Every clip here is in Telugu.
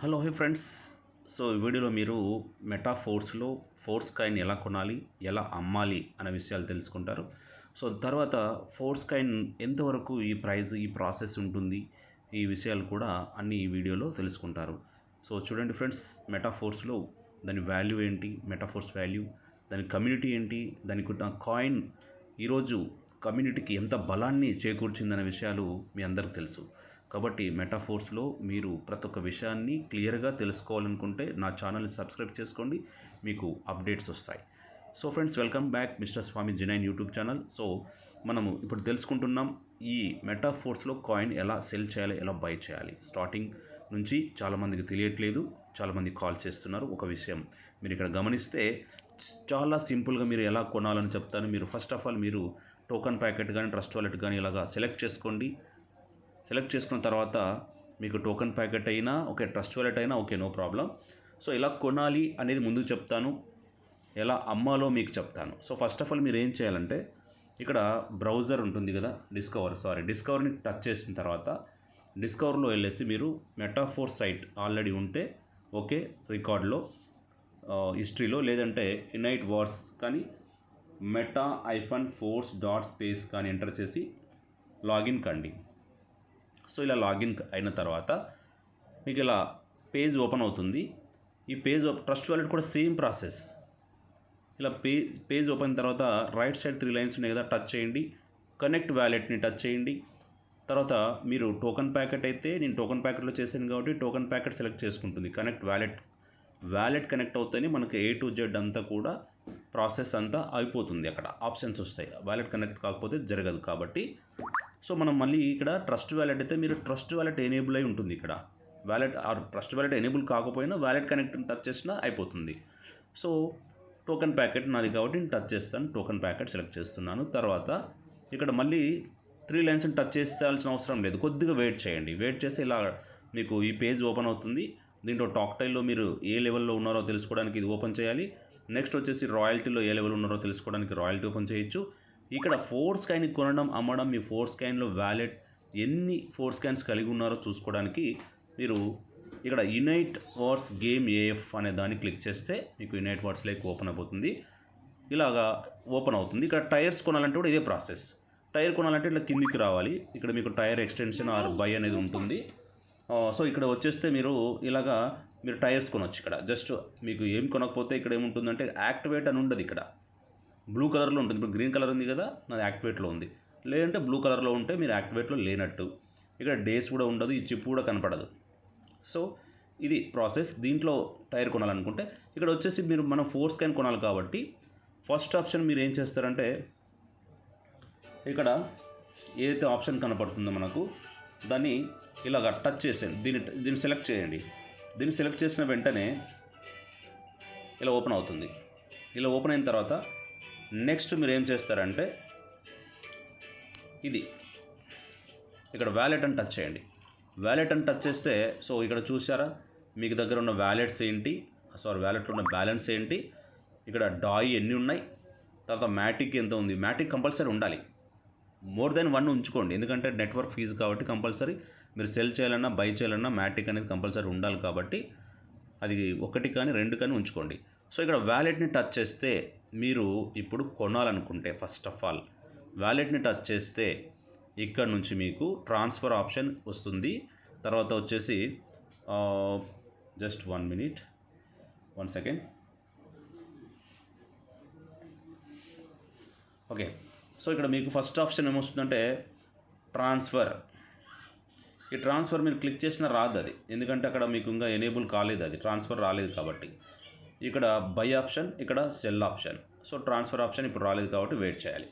Hello hey friends. సో ఈ వీడియోలో మీరు మెటా ఫోర్స్లో ఫోర్స్ కాయిన్ ఎలా కొనాలి ఎలా అమ్మాలి అనే విషయాలు తెలుసుకుంటారు. సో తర్వాత ఫోర్స్ కాయిన్ ఎంతవరకు ఈ ప్రైస్ ఈ ప్రాసెస్ ఉంటుంది ఈ విషయాలు కూడా అన్ని ఈ వీడియోలో తెలుసుకుంటారు. సో చూడండి ఫ్రెండ్స్ మెటా ఫోర్స్లో దాని వాల్యూ ఏంటి మెటాఫోర్స్ వాల్యూ దాని కమ్యూనిటీ ఏంటి దానికి ఉన్న కాయిన్ ఈరోజు కమ్యూనిటీకి ఎంత బలాన్ని చేకూర్చిందనే విషయాలు మీ అందరికి తెలుసు. కాబట్టి మెటాఫోర్స్లో మీరు ప్రతి ఒక్క విషయాన్ని క్లియర్గా తెలుసుకోవాలనుకుంటే నా ఛానల్ని సబ్స్క్రైబ్ చేసుకోండి. మీకు అప్డేట్స్ వస్తాయి. So friends welcome back Mr Swami genuine YouTube channel. So మనము ఇప్పుడు తెలుసుకుంటున్నాం ఈ మెటాఫోర్స్లో కాయిన్ ఎలా సెల్ చేయాలి ఎలా బై చేయాలి. స్టార్టింగ్ నుంచి చాలామందికి తెలియట్లేదు చాలామంది కాల్ చేస్తున్నారు. ఒక విషయం మీరు ఇక్కడ గమనిస్తే చాలా సింపుల్గా మీరు ఎలా కొనాలని చెప్తాను. మీరు ఫస్ట్ ఆఫ్ ఆల్ మీరు టోకన్ ప్యాకెట్ కానీ ట్రస్ట్ వాలెట్ కానీ ఇలాగా సెలెక్ట్ చేసుకోండి. సెలెక్ట్ చేసుకున్న తర్వాత మీకు టోకెన్ ప్యాకెట్ అయినా ఓకే ట్రస్ట్ వాలెట్ అయినా ఓకే నో ప్రాబ్లం. సో ఎలా కొనాలి అనేది ముందుకు చెప్తాను. ఎలా అమ్మాలో మీకు చెప్తాను. సో ఫస్ట్ ఆఫ్ ఆల్ మీరు ఏం చేయాలంటే ఇక్కడ బ్రౌజర్ ఉంటుంది కదా డిస్కవర్ సారీ డిస్కవర్ని టచ్ చేసిన తర్వాత డిస్కవర్లో వెళ్ళేసి మీరు మెటాఫోర్ సైట్ ఆల్రెడీ ఉంటే ఓకే రికార్డ్లో హిస్టరీలో లేదంటే యునైట్ వార్స్ కానీ meta hyphen force dot space కానీ ఎంటర్ చేసి లాగిన్ కండి. సో ఇలా లాగిన్ అయిన తర్వాత మీకు ఇలా పేజ్ ఓపెన్ అవుతుంది. ఈ పేజ్ ట్రస్ట్ వాలెట్ కూడా సేమ్ ప్రాసెస్. ఇలా పేజ్ పేజ్ ఓపెన్ తర్వాత రైట్ సైడ్ త్రీ లైన్స్ ఉన్నాయి కదా టచ్ చేయండి. కనెక్ట్ వ్యాలెట్ని టచ్ చేయండి. తర్వాత మీరు టోకెన్ ప్యాకెట్ అయితే నేను టోకెన్ ప్యాకెట్లో చేశాను కాబట్టి టోకెన్ ప్యాకెట్ సెలెక్ట్ చేసుకుంటుంది. కనెక్ట్ వ్యాలెట్ వ్యాలెట్ కనెక్ట్ అవుతేనే మనకు ఏ టు జెడ్ అంతా కూడా ప్రాసెస్ అంతా అయిపోతుంది అక్కడ. ఆప్షన్స్ వస్తాయి. వ్యాలెట్ కనెక్ట్ కాకపోతే జరగదు కాబట్టి సో మనం మళ్ళీ ఇక్కడ ట్రస్ట్ వ్యాలెట్ అయితే మీరు ట్రస్ట్ వ్యాలెట్ ఎనేబుల్ అయి ఉంటుంది ఇక్కడ. Wallet or trust wallet enable కాకపోయినా వ్యాలెట్ కనెక్ట్ టచ్ చేసినా అయిపోతుంది. సో టోకెన్ ప్యాకెట్ నాది కాబట్టి నేను టచ్ చేస్తాను టోకెన్ ప్యాకెట్ సెలెక్ట్ చేస్తున్నాను. తర్వాత ఇక్కడ మళ్ళీ త్రీ లైన్స్ని టచ్ చేయాల్సిన అవసరం లేదు. కొద్దిగా వెయిట్ చేయండి. వెయిట్ చేస్తే ఇలా మీకు ఈ పేజ్ ఓపెన్ అవుతుంది. దీంట్లో టాక్ టైల్లో మీరు ఏ లెవెల్లో ఉన్నారో తెలుసుకోవడానికి ఇది ఓపెన్ చేయాలి. నెక్స్ట్ వచ్చేసి రాయల్టీలో ఏ లెవెల్ ఉన్నారో తెలుసుకోవడానికి రాయల్టీ ఓపెన్ చేయొచ్చు. ఇక్కడ ఫోర్ స్కాన్ కొనడం అమ్మడం మీ ఫోర్ స్కాన్లో వ్యాలెట్ ఎన్ని ఫోర్ స్కాన్స్ కలిగి ఉన్నారో చూసుకోవడానికి మీరు ఇక్కడ యునైట్ వార్స్ గేమ్ ఏఎఫ్ అనే దాన్ని క్లిక్ చేస్తే మీకు యునైట్ వార్స్ లైక్ ఓపెన్ అయిపోతుంది. ఇలాగా ఓపెన్ అవుతుంది. ఇక్కడ టైర్స్ కొనాలంటే కూడా ఇదే ప్రాసెస్ టైర్ కొనాలంటే ఇట్లా కిందికి రావాలి. ఇక్కడ మీకు టైర్ ఎక్స్టెన్షన్ ఆర్ బై అనేది ఉంటుంది. సో ఇక్కడ వచ్చేస్తే మీరు ఇలాగా మీరు టైర్స్ కొనవచ్చు ఇక్కడ. జస్ట్ మీకు ఏం కొనకపోతే ఇక్కడ ఏముంటుందంటే యాక్టివేట్ అని ఉండదు ఇక్కడ. బ్లూ కలర్లో ఉంటుంది. ఇప్పుడు గ్రీన్ కలర్ ఉంది కదా నాది యాక్టివేట్లో ఉంది. లేదంటే బ్లూ కలర్లో ఉంటే మీరు యాక్టివేట్లో లేనట్టు. ఇక్కడ డేస్ కూడా ఉండదు ఈ చిప్ కూడా కనపడదు. సో ఇది ప్రాసెస్. దీంట్లో టైర్ కొనాలనుకుంటే ఇక్కడ వచ్చేసి మీరు మనం ఫోర్ స్కాన్ కొనాలి కాబట్టి ఫస్ట్ ఆప్షన్ మీరు ఏం చేస్తారంటే ఇక్కడ ఏదైతే ఆప్షన్ కనపడుతుందో మనకు దాన్ని ఇలాగ టచ్ చేసేయండి. దీన్ని దీన్ని సెలెక్ట్ చేయండి. దీన్ని సెలెక్ట్ చేసిన వెంటనే ఇలా ఓపెన్ అవుతుంది. ఇలా ఓపెన్ అయిన తర్వాత నెక్స్ట్ మీరు ఏం చేస్తారంటే ఇది ఇక్కడ వ్యాలెట్ అని టచ్ చేయండి. వ్యాలెట్ అని టచ్ చేస్తే సో ఇక్కడ చూసారా? మీకు దగ్గర ఉన్న వ్యాలెట్స్ ఏంటి? సారీ వ్యాలెట్లో ఉన్న బ్యాలెన్స్ ఏంటి? ఇక్కడ డాయి ఎన్ని ఉన్నాయి? తర్వాత మ్యాటిక్ ఎంత ఉంది? మ్యాటిక్ కంపల్సరీ ఉండాలి. మోర్ దెన్ వన్ ఉంచుకోండి. ఎందుకంటే నెట్వర్క్ ఫీజు కాబట్టి కంపల్సరీ. మీరు సెల్ చేయాలన్నా బై చేయాలన్నా మ్యాటిక్ అనేది కంపల్సరీ ఉండాలి కాబట్టి అది ఒకటి కానీ రెండు కానీ ఉంచుకోండి. సో ఇక్కడ వ్యాలెట్ని టచ్ చేస్తే మీరు ఇప్పుడు కొనాలనుకుంటే ఫస్ట్ ఆఫ్ ఆల్ వ్యాలెట్ని టచ్ చేస్తే ఇక్కడ నుంచి మీకు ట్రాన్స్ఫర్ ఆప్షన్ వస్తుంది. తర్వాత వచ్చేసి just one minute one second okay so ఇక్కడ మీకు ఫస్ట్ ఆప్షన్ ఏమొస్తుందంటే ట్రాన్స్ఫర్ ఈ ట్రాన్స్ఫర్ మీరు క్లిక్ చేసినా రాదు అది. ఎందుకంటే అక్కడ మీకు ఇంకా ఎనేబుల్ కాలేదు అది. ట్రాన్స్ఫర్ రాలేదు కాబట్టి. ఇక్కడ బై ఆప్షన్ ఇక్కడ sell option. So transfer option ఇప్పుడు రాలేదు కాబట్టి వెయిట్ చేయాలి.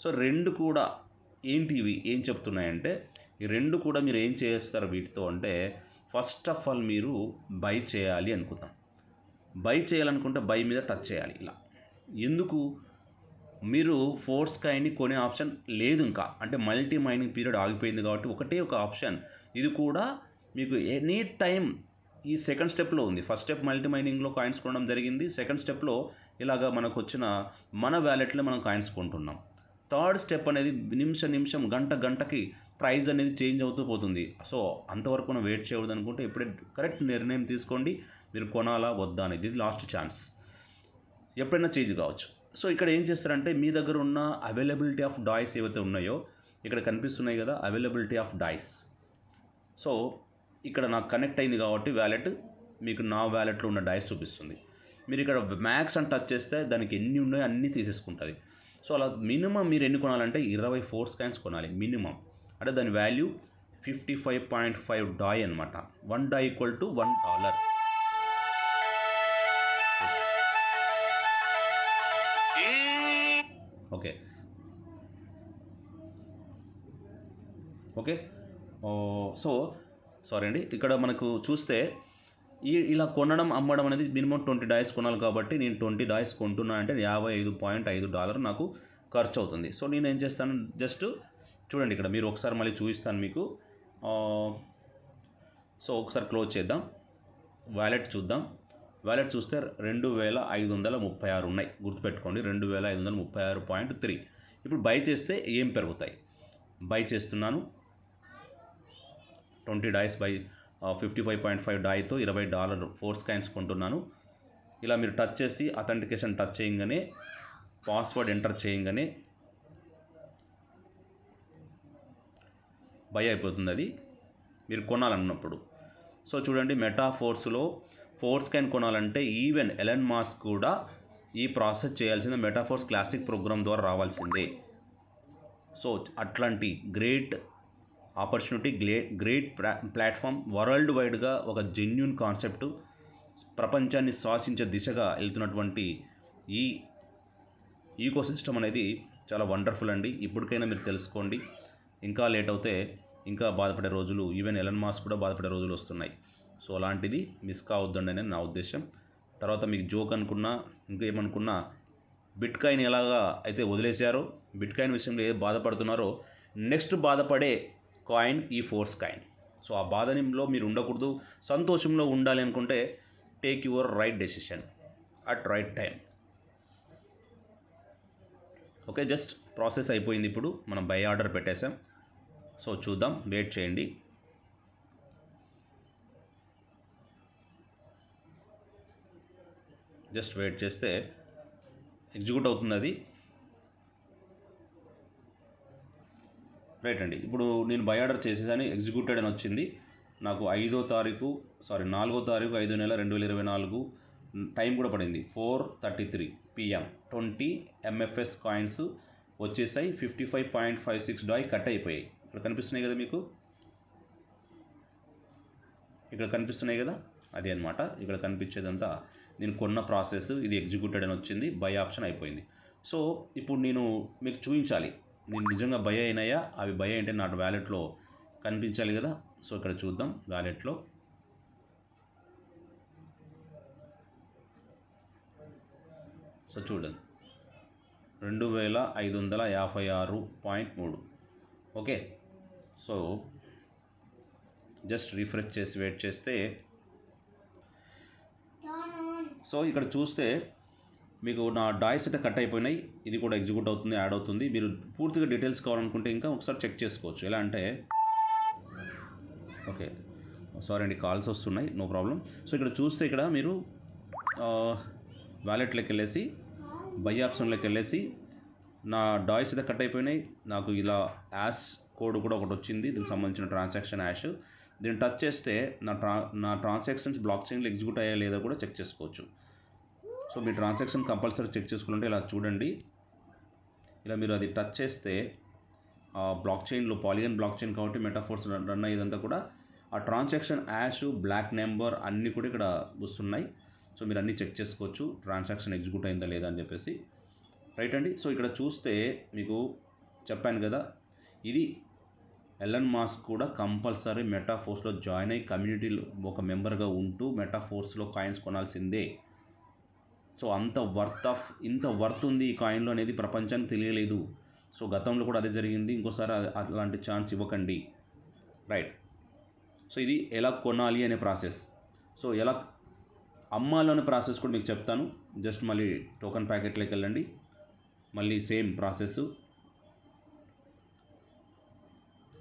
సో రెండు కూడా ఏంటివి ఏం చెప్తున్నాయంటే ఈ రెండు కూడా మీరు ఏం చేస్తారు వీటితో అంటే ఫస్ట్ ఆఫ్ ఆల్ మీరు బై చేయాలి అనుకుందాం. బై చేయాలనుకుంటే బై మీద టచ్ చేయాలి ఇలా. ఎందుకు? మీరు ఫోర్స్ కాయిన్ని కొనే ఆప్షన్ లేదు ఇంకా. అంటే మల్టీ మైనింగ్ పీరియడ్ ఆగిపోయింది కాబట్టి ఒకటే ఒక ఆప్షన్. ఇది కూడా మీకు ఎనీ టైం ఈ సెకండ్ స్టెప్లో ఉంది. ఫస్ట్ స్టెప్ మల్టీ మైనింగ్లో కాయిన్స్ కొనడం జరిగింది. సెకండ్ స్టెప్లో ఇలాగ మనకు వచ్చిన మన వ్యాలెట్లో మనం కాయిన్స్ కొంటున్నాం. థర్డ్ స్టెప్ అనేది నిమిషం నిమిషం గంట గంటకి ప్రైజ్ అనేది చేంజ్ అవుతూ పోతుంది. సో అంతవరకు మనం వెయిట్ చేయకూడదు అనుకుంటే ఇప్పుడే కరెక్ట్ నిర్ణయం తీసుకోండి. మీరు కొనాలా వద్దా అనేది ఇది లాస్ట్ ఛాన్స్. ఎప్పుడైనా చేంజ్ కావచ్చు. సో ఇక్కడ ఏం చేస్తారంటే మీ దగ్గర ఉన్న అవైలబిలిటీ ఆఫ్ డాయ్స్ ఏవైతే ఉన్నాయో ఇక్కడ కనిపిస్తున్నాయి కదా అవైలబిలిటీ ఆఫ్ డాయ్స్. సో ఇక్కడ నాకు కనెక్ట్ అయింది కాబట్టి వ్యాలెట్ మీకు నా వ్యాలెట్లో ఉన్న డైస్ చూపిస్తుంది. మీరు ఇక్కడ మ్యాక్స్ అని టచ్ చేస్తే దానికి ఎన్ని ఉన్నాయో అన్నీ తీసేసుకుంటుంది. సో అలా మినిమం మీరు ఎన్ని కొనాలంటే ఇరవై ఫోర్ స్కాన్స్ కొనాలి మినిమం అంటే దాని value fifty five point five DAI అనమాట one DAI equal to one dollar okay okay so sorry అండి. ఇక్కడ మనకు చూస్తే ఈ ఇలా కొనడం అమ్మడం అనేది మినిమం ట్వంటీ డాయ్స్ కొనాలి కాబట్టి నేను ట్వంటీ డాయ్స్ కొంటున్నా అంటే యాభై ఐదు పాయింట్ ఐదు డాలర్ నాకు ఖర్చు అవుతుంది సో నేను ఏం చేస్తాను జస్ట్ చూడండి ఇక్కడ మీరు ఒకసారి మళ్ళీ చూపిస్తాను మీకు. సో ఒకసారి క్లోజ్ చేద్దాం. వ్యాలెట్ చూద్దాం. వ్యాలెట్ చూస్తే రెండు వేల ఐదు వందల ముప్పై ఆరు ఉన్నాయి. గుర్తుపెట్టుకోండి రెండు వేల ఐదు వందల ముప్పై ఆరు పాయింట్ త్రీ. ఇప్పుడు బై చేస్తే ఏం పెరుగుతాయి? బై చేస్తున్నాను. Twenty DAIs buy fifty five point five డాయ్తో ఇరవై డాలర్ ఫోర్స్ స్కాన్స్ కొంటున్నాను. ఇలా మీరు టచ్ చేసి అథెంటికేషన్ టచ్ చేయగానే పాస్వర్డ్ ఎంటర్ చేయగానే బై అయిపోతుంది అది మీరు కొనాలన్నప్పుడు. సో చూడండి మెటా ఫోర్స్లో ఫోర్స్ స్కాన్ కొనాలంటే ఈవెన్ ఎలన్ మాస్క్ కూడా ఈ ప్రాసెస్ చేయాల్సిందే. మెటాఫోర్స్ క్లాసిక్ ప్రోగ్రామ్ ద్వారా రావాల్సిందే. సో అట్లాంటి గ్రేట్ ఆపర్చునిటీ గ్లే గ్రేట్ ప్లా ప్లాట్ఫామ్ వరల్డ్ వైడ్గా ఒక జెన్యున్ కాన్సెప్ట్. ప్రపంచాన్ని శ్వాసించే దిశగా వెళ్తున్నటువంటి ఈ ఈకోసిస్టమ్ అనేది చాలా వండర్ఫుల్ అండి. ఇప్పటికైనా మీరు తెలుసుకోండి. ఇంకా లేట్ అవుతే ఇంకా బాధపడే రోజులు ఈవెన్ ఎలన్ మాస్ కూడా బాధపడే రోజులు వస్తున్నాయి. సో అలాంటిది మిస్ కావద్దండి అనేది నా ఉద్దేశం. తర్వాత మీకు జోక్ అనుకున్నా ఇంకా ఏమనుకున్నా బిట్ కాయిన్ ఎలాగా అయితే వదిలేశారో బిట్ కాయిన్ విషయంలో ఏ బాధపడుతున్నారో నెక్స్ట్ బాధపడే కాయిన్ ఈ ఫోర్స్ కాయిన్. సో ఆ బాధనిలో మీరు ఉండకూడదు. సంతోషంలో ఉండాలి అనుకుంటే take your right decision at right time okay just process అయిపోయింది ఇప్పుడు. మనం బై ఆర్డర్ పెట్టేసాం సో చూద్దాం. వెయిట్ చేయండి. జస్ట్ వెయిట్ చేస్తే ఎగ్జిక్యూట్ అవుతుంది అది. రైట్ అండి. ఇప్పుడు నేను బై ఆర్డర్ చేసేసాను ఎగ్జిక్యూటెడ్ అని వచ్చింది. నాకు ఐదో తారీఖు సారీ నాలుగో తారీఖు ఐదో నెల రెండు వేల ఇరవై నాలుగు టైం కూడా పడింది. Four thirty three PM twenty MFS coins వచ్చేసాయి. Fifty five point five six DAI cut అయిపోయాయి. ఇక్కడ కనిపిస్తున్నాయి కదా మీకు? ఇక్కడ కనిపిస్తున్నాయి కదా? అదే అనమాట ఇక్కడ కనిపించేదంతా నేను కొన్న ప్రాసెస్ ఇది ఎగ్జిక్యూటెడ్ అని వచ్చింది. బై ఆప్షన్ అయిపోయింది. సో ఇప్పుడు నేను మీకు చూపించాలి. నేను నిజంగా బై అయినాయా? అవి బై అంటే నా వ్యాలెట్లో కనిపించాలి కదా. సో ఇక్కడ చూద్దాం వ్యాలెట్లో సో చూడండి. రెండు వేల ఐదు వందల యాభై ఆరు పాయింట్ మూడు. ఓకే. సో జస్ట్ రిఫ్రెష్ చేసి వెయిట్ చేస్తే సో ఇక్కడ చూస్తే మీకు నా డాయ్స్ అయితే కట్ అయిపోయినాయి. ఇది కూడా ఎగ్జిక్యూట్ అవుతుంది యాడ్ అవుతుంది. మీరు పూర్తిగా డీటెయిల్స్ కావాలనుకుంటే ఇంకా ఒకసారి చెక్ చేసుకోవచ్చు. ఎలా అంటే ఓకే. సారీ అండి కాల్స్ వస్తున్నాయి. నో ప్రాబ్లం సో ఇక్కడ చూస్తే ఇక్కడ మీరు వ్యాలెట్లోకి వెళ్ళేసి బై ఆప్షన్లోకి వెళ్ళేసి నా డాయ్స్ అయితే కట్ అయిపోయినాయి. నాకు ఇలా యాష్ కోడ్ కూడా ఒకటి వచ్చింది. దీనికి సంబంధించిన ట్రాన్సాక్షన్ యాష్ దీన్ని టచ్ చేస్తే నా ట్రా నా ట్రాన్సాక్షన్స్ బ్లాక్ చైన్లో ఎగ్జిక్యూట్ అయ్యా లేదా కూడా చెక్ చేసుకోవచ్చు. సో మీ ట్రాన్సాక్షన్ కంపల్సరీ చెక్ చేసుకుంటే ఇలా చూడండి. ఇలా మీరు అది టచ్ చేస్తే ఆ బ్లాక్ చైన్లో పాలిగన్ బ్లాక్ చైన్ కాబట్టి మెటాఫోర్స్ రన్ అయ్యేదంతా కూడా ఆ ట్రాన్సాక్షన్ యాష్ బ్లాక్ నెంబర్ అన్నీ కూడా ఇక్కడ వస్తున్నాయి. సో మీరు అన్నీ చెక్ చేసుకోవచ్చు. ట్రాన్సాక్షన్ ఎగ్జిక్యూట్ అయిందా లేదా అని చెప్పేసి. రైట్ అండి. సో ఇక్కడ చూస్తే మీకు చెప్పాను కదా ఇది ఎలన్ మాస్క్ కూడా కంపల్సరీ మెటాఫోర్స్లో జాయిన్ అయ్యి కమ్యూనిటీలో ఒక మెంబర్గా ఉంటూ మెటాఫోర్స్లో కాయిన్స్ కొనాల్సిందే. సో అంత వర్త్ ఆఫ్ ఇంత వర్త్ ఉంది ఈ కాయిన్లో అనేది ప్రపంచానికి తెలియలేదు. సో గతంలో కూడా అదే జరిగింది. ఇంకోసారి అలాంటి ఛాన్స్ ఇవ్వకండి. రైట్. సో ఇది ఎలా కొనాలి అనే ప్రాసెస్. సో ఎలా అమ్మాలి అనే ప్రాసెస్ కూడా మీకు చెప్తాను. జస్ట్ మళ్ళీ టోకన్ ప్యాకెట్లోకి వెళ్ళండి. మళ్ళీ సేమ్ ప్రాసెస్.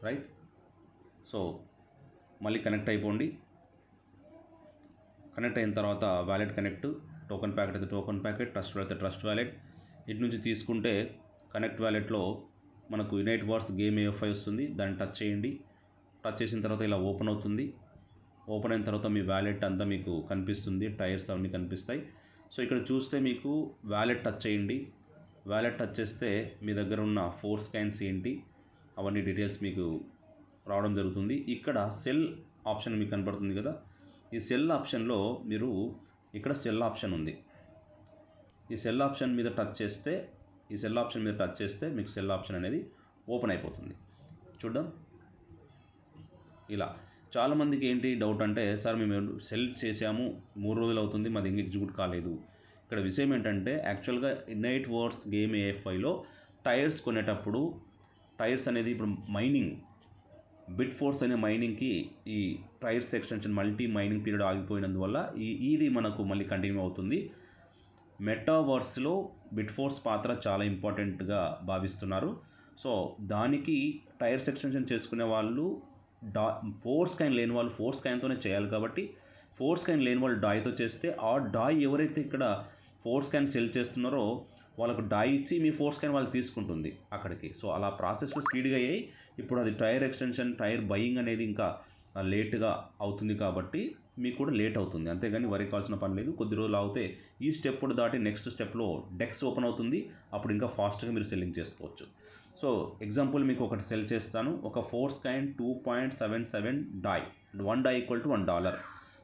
రైట్. సో మళ్ళీ కనెక్ట్ అయిపోండి. కనెక్ట్ అయిన తర్వాత వ్యాలెట్ కనెక్ట్. టోకెన్ ప్యాకెట్ అయితే టోకెన్ ప్యాకెట్ ట్రస్ట్ వాలెట్ అయితే ట్రస్ట్ వ్యాలెట్. ఇటు నుంచి తీసుకుంటే కనెక్ట్ వ్యాలెట్లో మనకు యునైట్ వార్స్ గేమ్ ఏఎఫ్ఐ వస్తుంది. దాన్ని టచ్ చేయండి. టచ్ చేసిన తర్వాత ఇలా ఓపెన్ అవుతుంది. ఓపెన్ అయిన తర్వాత మీ వ్యాలెట్ అంతా మీకు కనిపిస్తుంది. టైర్స్ అవన్నీ కనిపిస్తాయి. సో ఇక్కడ చూస్తే మీకు వ్యాలెట్ టచ్ చేయండి. వ్యాలెట్ టచ్ చేస్తే మీ దగ్గర ఉన్న ఫోర్ స్కాన్స్ ఏంటి అవన్నీ డీటెయిల్స్ మీకు రావడం జరుగుతుంది. ఇక్కడ సెల్ ఆప్షన్ మీకు కనపడుతుంది కదా. ఈ సెల్ ఆప్షన్లో మీరు ఇక్కడ సెల్ ఆప్షన్ ఉంది. ఈ సెల్ ఆప్షన్ మీద టచ్ చేస్తే ఈ సెల్ ఆప్షన్ మీద టచ్ చేస్తే మీకు సెల్ ఆప్షన్ అనేది ఓపెన్ అయిపోతుంది. చూద్దాం. ఇలా. చాలామందికి ఏంటి డౌట్ అంటే సార్ మేము సెల్ చేసాము మూడు రోజులు అవుతుంది మాది ఇంకా ఎగ్జిక్యూట్ కాలేదు. ఇక్కడ విషయం ఏంటంటే యాక్చువల్గా నైట్ వర్డ్స్ గేమ్ ఏఎఫ్ఐలో టైర్స్ కొనేటప్పుడు టైర్స్ అనేది ఇప్పుడు మైనింగ్ బిట్ ఫోర్స్ అనే మైనింగ్కి ఈ tiers extension multi mining period ఆగిపోయినందువల్ల ఈ ఇది మనకు మళ్ళీ కంటిన్యూ అవుతుంది. మెటావర్స్లో బిట్ ఫోర్స్ పాత్ర చాలా ఇంపార్టెంట్గా భావిస్తున్నారు. సో దానికి టైర్స్ ఎక్స్టెన్షన్ చేసుకునే వాళ్ళు డా ఫోర్స్ కైన్ లేని వాళ్ళు ఫోర్స్ కైన్తోనే చేయాలి కాబట్టి ఫోర్స్ కైన్ లేని వాళ్ళు డాయ్తో చేస్తే ఆ డాయ్ ఎవరైతే ఇక్కడ ఫోర్స్ కైన్ సెల్ చేస్తున్నారో వాళ్ళకు డాయ్ ఇచ్చి మీ ఫోర్స్ కైన్ వాళ్ళు తీసుకుంటుంది అక్కడికి. సో అలా ప్రాసెస్లో స్పీడ్గా అయ్యాయి. ఇప్పుడు అది టైర్ ఎక్స్టెన్షన్ టైర్ బయింగ్ అనేది ఇంకా లేట్గా అవుతుంది కాబట్టి మీకు కూడా లేట్ అవుతుంది. అంతేగాని వరి కావాల్సిన పని లేదు. కొద్ది రోజులు అవుతే ఈ స్టెప్ కూడా దాటి నెక్స్ట్ స్టెప్లో డెక్స్ ఓపెన్ అవుతుంది. అప్పుడు ఇంకా ఫాస్ట్గా మీరు సెల్లింగ్ చేసుకోవచ్చు. సో ఎగ్జాంపుల్ మీకు ఒకటి సెల్ చేస్తాను. ఒక force scan two point seven seven DAI one DAI equal to one dollar.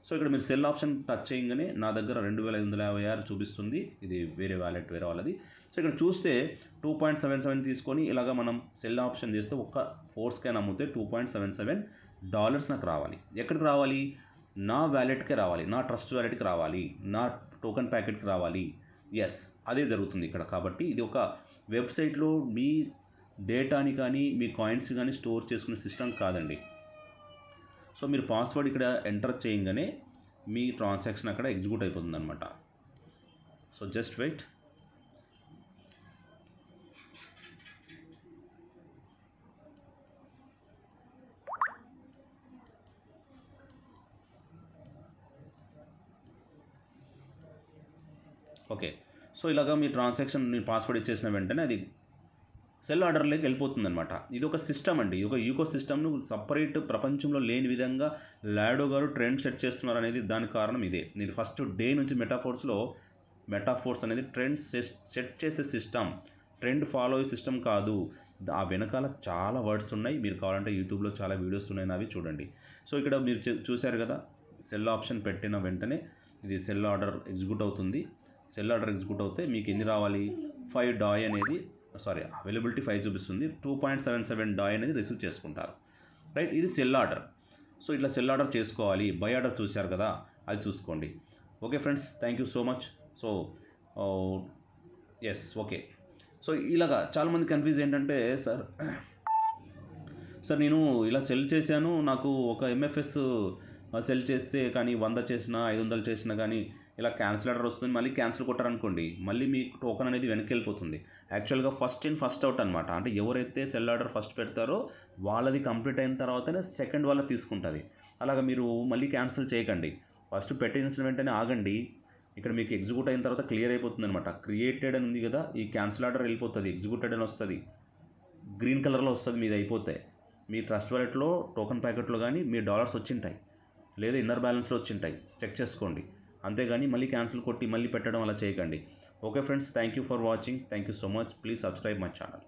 So ఇక్కడ మీరు సెల్ ఆప్షన్ టచ్ చేయగానే నా దగ్గర రెండు వేల ఐదు వందల యాభై ఆరు చూపిస్తుంది. ఇది వేరే వ్యాలెట్ వేరే వాళ్ళది. సో ఇక్కడ చూస్తే టూ పాయింట్ సెవెన్ సెవెన్ తీసుకొని ఇలాగ మనం సెల్ ఆప్షన్ చేస్తే ఒక్క ఫోర్ స్కాన్ అమ్మితే two point seven seven dollars నాకు రావాలి. ఎక్కడికి రావాలి? నా వ్యాలెట్కే రావాలి. నా ట్రస్ట్ వ్యాలెట్కి రావాలి. నా టోకెన్ ప్యాకెట్కి రావాలి. ఎస్ అదే జరుగుతుంది ఇక్కడ. కాబట్టి ఇది ఒక వెబ్సైట్లో మీ డేటాని కానీ మీ కాయిన్స్ కానీ స్టోర్ చేసుకునే సిస్టమ్ కాదండి. సో మీరు పాస్వర్డ్ ఇక్కడ ఎంటర్ చేయగానే మీ ట్రాన్సాక్షన్ అక్కడ ఎగ్జిక్యూట్ అయిపోతుంది అనమాట so just wait okay so ఇలాగ మీ ట్రాన్సాక్షన్ మీ పాస్వర్డ్ ఇచ్చేసిన వెంటనే అది సెల్ ఆర్డర్లోకి వెళ్ళిపోతుంది అనమాట ఇది ఒక సిస్టమ్ అండి. ఇది ఒక ఈకో సిస్టమ్ను సపరేట్ ప్రపంచంలో లేని విధంగా లాడో గారు ట్రెండ్ సెట్ చేస్తున్నారు అనేది దాని కారణం ఇదే. నేను ఫస్ట్ డే నుంచి మెటాఫోర్స్లో మెటాఫోర్స్ అనేది ట్రెండ్ సెట్ చేసే సిస్టమ్. ట్రెండ్ ఫాలో అయ్యే సిస్టమ్ కాదు. ఆ వెనకాల చాలా వర్డ్స్ ఉన్నాయి. మీరు కావాలంటే యూట్యూబ్లో చాలా వీడియోస్ ఉన్నాయి అవి చూడండి. సో ఇక్కడ మీరు చూశారు కదా సెల్ ఆప్షన్ పెట్టిన వెంటనే ఇది సెల్ ఆర్డర్ ఎగ్జిక్యూట్ అవుతుంది. సెల్ ఆర్డర్ ఎగ్జిక్యూట్ అవుతే మీకు ఎన్ని రావాలి? ఫైవ్ డాయ్ అనేది సారీ అవైలబిలిటీ ఫైవ్ చూపిస్తుంది. Two point seven seven DAI అనేది రిసీవ్ చేసుకుంటారు. రైట్ ఇది సెల్ ఆర్డర్ సో ఇట్లా సెల్ ఆర్డర్ చేసుకోవాలి. బై ఆర్డర్ చూశారు కదా అది చూసుకోండి. Okay friends thank you so much so yes okay so ఇలాగా చాలామంది కన్ఫ్యూజ్ ఏంటంటే సార్ సార్ నేను ఇలా సెల్ చేశాను. నాకు ఒక ఎంఎఫ్ఎస్ సెల్ uh, చేస్తే కానీ వంద చేసినా ఐదు వందలు చేసినా కానీ ఇలా క్యాన్సిల్ ఆర్డర్ వస్తుంది మళ్ళీ క్యాన్సిల్ కొట్టారనుకోండి మళ్ళీ మీ టోకెన్ అనేది వెనక్కి వెళ్ళిపోతుంది యాక్చువల్గా ఫస్ట్ ఇన్ ఫస్ట్ అవుట్ అనమాట అంటే ఎవరైతే సెల్ ఆర్డర్ ఫస్ట్ పెడతారో వాళ్ళది కంప్లీట్ అయిన తర్వాతనే సెకండ్ వాళ్ళ తీసుకుంటుంది. అలాగా మీరు మళ్ళీ క్యాన్సిల్ చేయకండి. ఫస్ట్ పెట్టిన వెంటనే ఆగండి. ఇక్కడ మీకు ఎగ్జిక్యూట్ అయిన తర్వాత క్లియర్ అయిపోతుంది అనమాట క్రియేటెడ్ అని ఉంది కదా ఈ క్యాన్సిల్ ఆర్డర్ వెళ్ళిపోతుంది ఎగ్జిక్యూటెడ్ అని వస్తుంది. గ్రీన్ కలర్లో వస్తుంది మీది అయిపోతే. మీ ట్రస్ట్ వాలెట్లో టోకెన్ ప్యాకెట్లో కానీ మీ డాలర్స్ వచ్చింటాయి. లేదా ఇన్నర్ బ్యాలెన్స్లో వచ్చింటాయి. చెక్ చేసుకోండి. అంతేగాని మళ్ళీ క్యాన్సిల్ కొట్టి మళ్ళీ పెట్టడం అలా చేయకండి. Okay friends thank you for watching. Thank you so much. Please subscribe my channel.